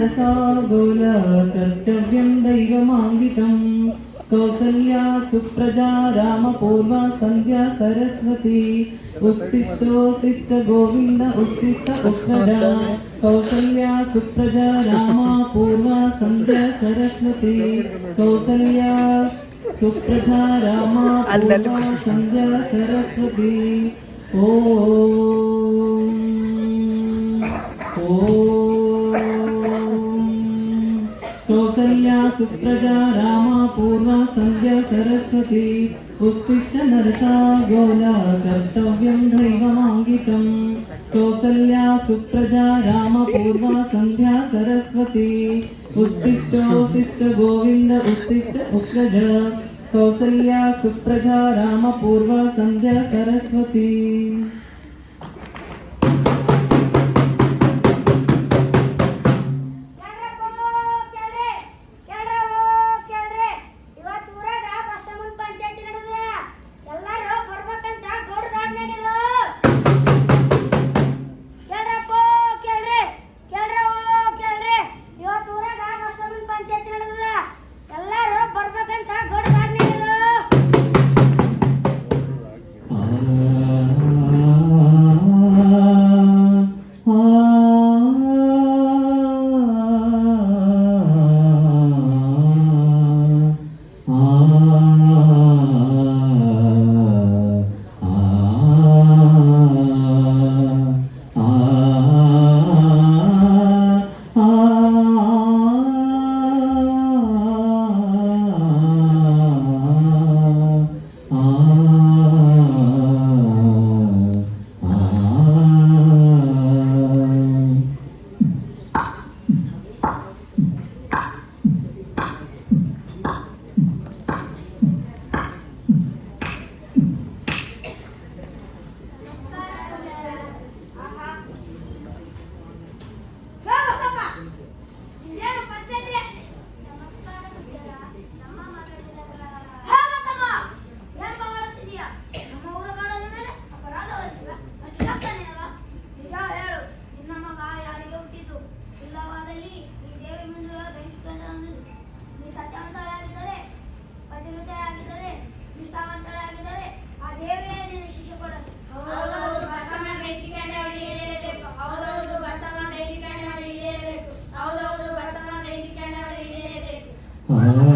गोल कर्तव्यं दैवमाङ्गिकम् कौसल्या सुप्रजा रामपूर्वा सन्ध्या सरस्वती उत्तिष्ठोत्तिष्ठ गोविन्द उत्तिष्ठ उत्सजा कौसल्या सुप्रजा रामा पूर्वा सन्ध्या सरस्वती कौसल्या सुप्रजा रामा पूर्वा सन्ध्या सरस्वती ॐ కౌసల్యా సుప్రజా రామ పూర్ణ సంధ్య సరస్వతి ఉత్తిష్ట నరతా గోల కర్తవ్యం దైవమాంగితం కౌసల్యా సుప్రజా రామ పూర్వ సంధ్యా సరస్వతి ఉత్తిష్టోత్తిష్ట గోవింద ఉత్తిష్ట ఉగ్రజ కౌసల్యా సుప్రజా రామ పూర్వ సంధ్యా సరస్వతి. Oh.